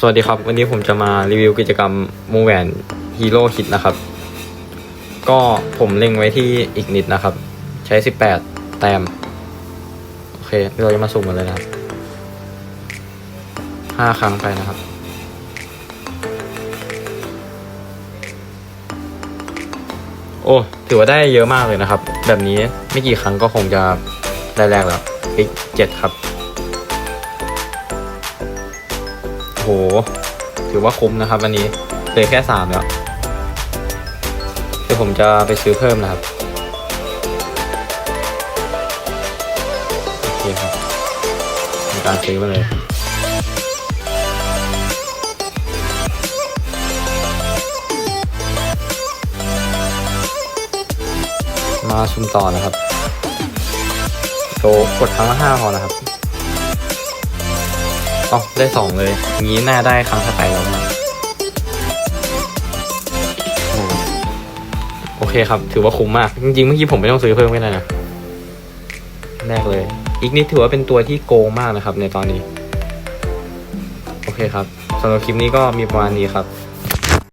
สวัสดีครับ วันนี้ผมจะมารีวิวกิจกรรมมูแวนฮีโร่คิดนะครับ ก็ผมเล็งไว้ที่อีกนิดนะครับ ใช้ 18 แต้ม โอเค เราจะมาสุ่มกันเลยนะครับ5ครั้งไปนะครับ โอ้ ถือว่าได้เยอะมากเลยนะครับ แบบนี้ไม่กี่ครั้งก็คงจะได้แรกแล้วอีกเจ็ดครับ ห ถือว่าคุ้มนะครับวันนี้เหลือแค่สามแล้วเดี๋ยวผมจะไปซื้อเพิ่มนะครับโอเคครับการซื้อมาเลยมาชุมต่อนะครับโชว์กดครั้งละห้าพอนะครับ อ๋อได้สองเลย งี้น่าได้ครั้งถัดไปแล้วนะโอเคครับ ถือว่าคุ้มมาก จริงๆเมื่อกี้ผมไม่ต้องซื้อเพิ่มก็ได้นะแรกเลย อีกนิดถือว่าเป็นตัวที่โกงมากนะครับ ในตอนนี้ โอเคครับสำหรับคลิปนี้ก็มีประมาณนี้ครับ